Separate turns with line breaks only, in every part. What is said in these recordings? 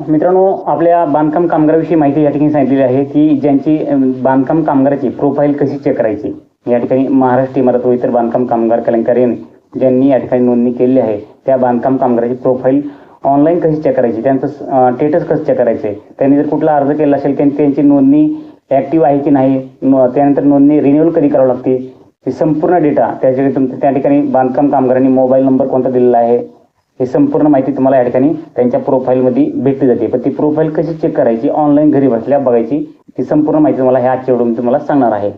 मित्रांनो आपल्या बांधकाम कामगाराविषयी माहिती या ठिकाणी सांगितलेली आहे की ज्यांची बांधकाम कामगाराची प्रोफाईल कशी चेक करायची? या ठिकाणी महाराष्ट्र इमारत व इतर बांधकाम कामगार कल्याणकारी ज्यांनी या ठिकाणी नोंदणी केलेली आहे त्या बांधकाम कामगाराची प्रोफाईल ऑनलाईन कशी चेक करायची? त्यांचं स्टेटस कसं चेक करायचं आहे? त्यांनी जर कुठला अर्ज केला असेल की त्यांची नोंदणी ॲक्टिव्ह आहे की नाही त्यानंतर नोंदणी रिन्युअल कधी करावं लागते? हे संपूर्ण डेटा त्याच्या तुमच्या त्या ठिकाणी बांधकाम कामगारांनी मोबाईल नंबर कोणता दिलेला आहे? हे संपूर्ण माहिती तुम्हाला या ठिकाणी त्यांच्या प्रोफाईलमध्ये भेटली जाते. पण ती प्रोफाईल कशी चेक करायची ऑनलाईन घरी बसल्या बघायची ती संपूर्ण माहिती तुम्हाला ह्या आजच्या तुम्हाला सांगणार आहे.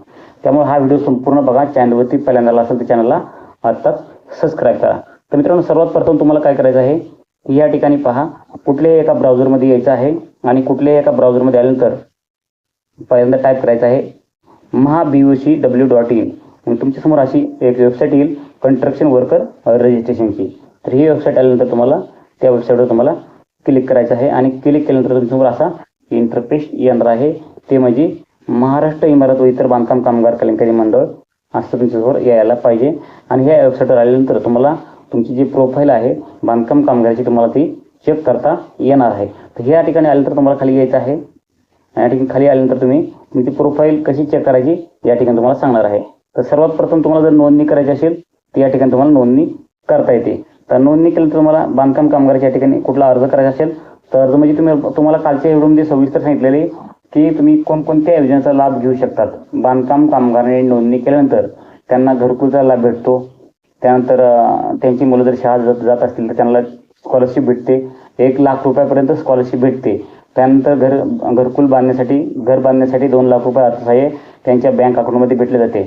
त्यामुळे हा व्हिडिओ संपूर्ण बघा. चॅनलवरती पहिल्यांदा असेल तर चॅनलला आत्ताच सबस्क्राईब करा. तर मित्रांनो सर्वात प्रथम तुम्हाला काय करायचं आहे या ठिकाणी पहा. कुठल्याही एका ब्राउझरमध्ये यायचं आहे आणि कुठल्याही एका ब्राउझरमध्ये आल्यानंतर पहिल्यांदा टाईप करायचं आहे Maha B O C W dot in मग तुमच्यासमोर अशी एक वेबसाईट येईल कन्स्ट्रक्शन वर्कर रजिस्ट्रेशनची तर ही वेबसाईट आल्यानंतर तुम्हाला त्या वेबसाईटवर तुम्हाला क्लिक करायचं आहे. आणि क्लिक केल्यानंतर तुमच्यासमोर असा इंटरफेस येणार आहे. ते म्हणजे महाराष्ट्र इमारत व इतर बांधकाम कामगार कल्याणकारी मंडळ असं तुमच्यासमोर यायला पाहिजे. आणि ह्या वेबसाईटवर आल्यानंतर तुम्हाला तुमची जी प्रोफाईल आहे बांधकाम कामगाराची तुम्हाला ती चेक करता येणार आहे. तर ह्या ठिकाणी आल्यानंतर तुम्हाला खाली यायचं आहे. या ठिकाणी खाली आल्यानंतर तुम्ही तुमची प्रोफाईल कशी चेक करायची या ठिकाणी तुम्हाला सांगणार आहे. तर सर्वात प्रथम तुम्हाला जर नोंदणी करायची असेल तर या ठिकाणी तुम्हाला नोंदणी करता येते. तर नोंदणी केल्यानंतर तुम्हाला बांधकाम कामगाराच्या ठिकाणी कुठला अर्ज करायचा असेल तर अर्ज म्हणजे तुम्ही तुम्हाला कालच्या व्हिडिओमध्ये सविस्तर सांगितलेले की तुम्ही कोणकोणत्या योजनेचा लाभ घेऊ शकतात. बांधकाम कामगाराने नोंदणी केल्यानंतर त्यांना घरकुलचा लाभ भेटतो. त्यानंतर त्यांची मुलं जर शाळा जात जात असतील तर त्यांना स्कॉलरशिप भेटते. एक लाख रुपयापर्यंत स्कॉलरशिप भेटते. त्यानंतर घर घरकुल बांधण्यासाठी घर बांधण्यासाठी दोन लाख रुपये अर्थसहाय्य त्यांच्या बँक अकाउंटमध्ये भेटले जाते.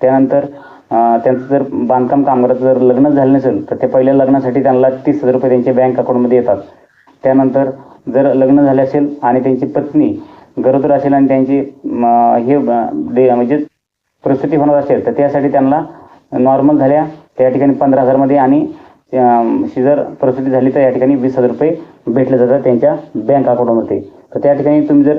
त्यानंतर त्यांचं जर बांधकाम कामगाराचं जर लग्न झालं नसेल तर ते पहिल्या लग्नासाठी त्यांना तीस हजार रुपये त्यांच्या बँक अकाउंटमध्ये येतात. त्यानंतर जर लग्न झाले असेल आणि त्यांची पत्नी गरोदर असेल आणि त्यांची हे दे- म्हणजे प्रसूती होणार असेल तर त्यासाठी त्यांना नॉर्मल झाल्या त्या ठिकाणी पंधरा हजारमध्ये आणि शिजर जर प्रसूती झाली तर या ठिकाणी वीस हजार रुपये भेटले जातात त्यांच्या बँक अकाउंटमध्ये तर त्या ठिकाणी तुम्ही जर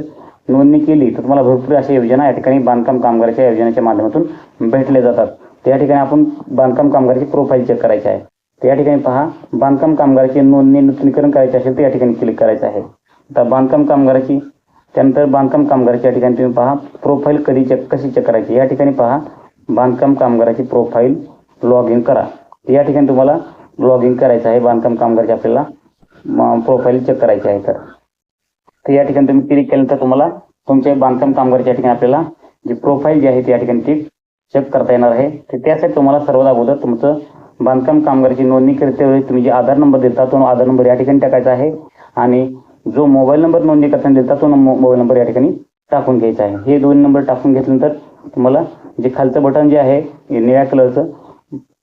नोंदणी केली तर तुम्हाला भरपूर अशा योजना या ठिकाणी बांधकाम कामगाराच्या योजनेच्या माध्यमातून भेटले जातात. त्या ठिकाणी आपण बांधकाम कामगाराची प्रोफाईल चेक करायची आहे. तर या ठिकाणी पहा बांधकाम कामगाराची नोंदणी नूतनीकरण करायची असेल तर या ठिकाणी क्लिक करायचं आहे. आता बांधकाम कामगाराची त्यानंतर बांधकाम कामगाराची या ठिकाणी तुम्ही पहा प्रोफाईल कधी चेक कशी चेक करायची? या ठिकाणी पहा बांधकाम कामगाराची प्रोफाईल लॉग इन करा. या ठिकाणी तुम्हाला लॉग इन करायचं आहे बांधकाम कामगाराची आपल्याला प्रोफाईल चेक करायची आहे तर तर या ठिकाणी तुम्ही क्लिक केल्यानंतर तुम्हाला तुमच्या बांधकाम कामगाराच्या ठिकाणी आपल्याला जी प्रोफाईल जी आहे त्या ठिकाणी ती चेक करता येणार आहे. तर त्यासाठी तुम्हाला सर्वात अगोदर तुमचं बांधकाम कामगाराची नोंदणी करतेवेळी तुम्ही जे आधार नंबर देता तो आधार नंबर या ठिकाणी टाकायचा आहे. आणि जो मोबाईल नंबर नोंदणी करताना देता तो मोबाईल नंबर या ठिकाणी टाकून घ्यायचा आहे. हे दोन नंबर टाकून घेतल्यानंतर तुम्हाला जे खालचं बटन जे आहे हे निळ्या कलरचं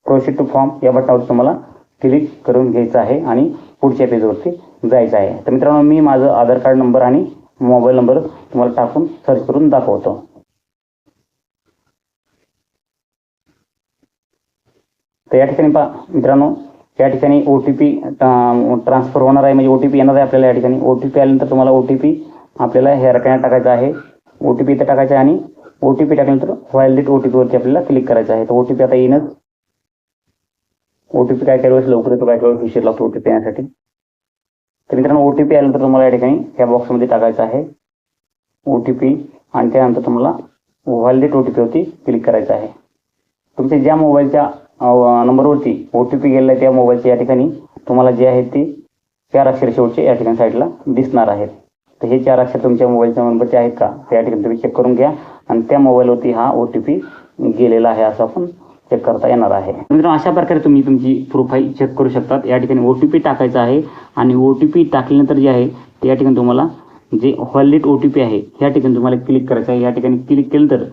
प्रोसिड टू फॉर्म या बटनावर तुम्हाला क्लिक करून घ्यायचं आहे आणि पुढच्या पेजवरती जायचं आहे. तर मित्रांनो मी माझं आधार कार्ड नंबर आणि मोबाईल नंबर तुम्हाला टाकून सर्च करून दाखवतो. तर या ठिकाणी पहा मित्रांनो या ठिकाणी ओ टी पी ट्रान्सफर होणार आहे म्हणजे ओ टी पी येणार आहे आपल्याला या ठिकाणी ओ टी पी आल्यानंतर तुम्हाला ओ टी पी आपल्याला ह्या रकण्यात टाकायचा आहे ओ टी पी इथं टाकायचा आहे आणि ओ टी पी टाकल्यानंतर व्हॅलिडेट ओ टी पीवरती आपल्याला क्लिक करायचं आहे तर ओ टी पी आता येईनच ओ टी पी काय काय वेळेस लवकर येतो काय काय वेळेस उशीर लागतो ओ टी पी येण्यासाठी तर मित्रांनो ओ टी पी आल्यानंतर तुम्हाला या ठिकाणी ह्या बॉक्समध्ये टाकायचं आहे ओ टी पी आणि त्यानंतर तुम्हाला व्हॅलिडेट ओ टी पीवरती क्लिक करायचं आहे तुमच्या ज्या मोबाईलच्या नंबरवरती ओ टी पी गेलेला आहे त्या मोबाईलच्या या ठिकाणी. तुम्हाला जे आहेत ते चार अक्षर शेवटचे या ठिकाणी साईडला दिसणार आहेत. तर हे चार अक्षर तुमच्या मोबाईलच्या नंबरचे आहेत का? त्या या ठिकाणी तुम्ही चेक करून घ्या. आणि त्या मोबाईलवरती हा ओ टी पी गेलेला आहे असं आपण चेक करता येणार आहे. मित्रांनो अशा प्रकारे तुम्ही तुमची प्रोफाईल चेक करू शकतात. या ठिकाणी ओ टी पी टाकायचा आहे. आणि ओ टी पी टाकल्यानंतर जे आहे ते या ठिकाणी तुम्हाला जे व्हॉलेट ओ टी पी आहे या ठिकाणी तुम्हाला क्लिक करायचं आहे. या ठिकाणी क्लिक केलं तर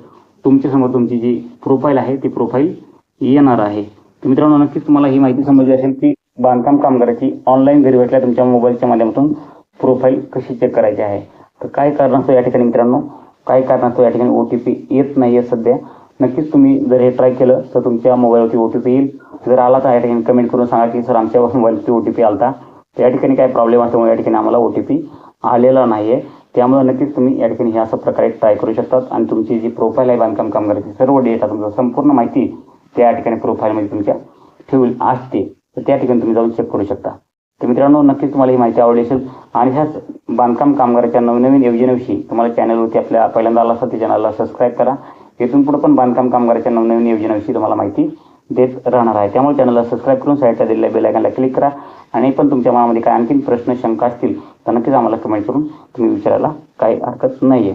तुमच्यासमोर तुमची जी प्रोफाईल आहे ती प्रोफाईल येणार आहे. तर मित्रांनो नक्कीच तुम्हाला ही माहिती समजली असेल की बांधकाम कामगाराची ऑनलाईन घरी बसल्या तुमच्या मोबाईलच्या माध्यमातून प्रोफाईल कशी चेक करायची आहे. तर काय कारणास्तव या ठिकाणी मित्रांनो? काय कारणास्तव या ठिकाणी ओ टी पी येत नाही आहे सध्या? नक्कीच तुम्ही जर हे ट्राय केलं तर तुमच्या मोबाईलवरती ओ टी पी येईल. जर आला तर या ठिकाणी कमेंट करून सांगा की सर आमच्या मोबाईलवरती ओ टी पी आला तर या ठिकाणी काय प्रॉब्लेम असल्यामुळे या ठिकाणी आम्हाला ओ टी पी आलेला नाही आहे त्यामुळे नक्कीच तुम्ही या ठिकाणी हे अशा प्रकारे ट्राय करू शकतात. आणि तुमची जी प्रोफाईल आहे बांधकाम कामगाराची सर्व डेटा तुमचा संपूर्ण माहिती त्या ठिकाणी प्रोफाईलमध्ये तुमच्या ठेवली असते. तर त्या ठिकाणी तुम्ही जाऊन चेक करू शकता. तर मित्रांनो नक्कीच तुम्हाला ही माहिती आवडली असेल. आणि ह्याच बांधकाम कामगाराच्या नवनवीन योजनेविषयी तुम्हाला चॅनलवरती आपल्या पहिल्यांदा आला असता त्या चॅनलला सबस्क्राईब करा. इथून पुढे पण बांधकाम कामगाराच्या नवनवीन योजनेविषयी तुम्हाला माहिती देत राहणार आहे. त्यामुळे चॅनलला सबस्क्राईब करून साईडच्या दिलेल्या बेलायकनला क्लिक करा. आणि पण तुमच्या मनामध्ये काय आणखीन प्रश्न शंका असतील तर नक्कीच आम्हाला कमेंट करून तुम्ही विचारायला काही हरकत नाही आहे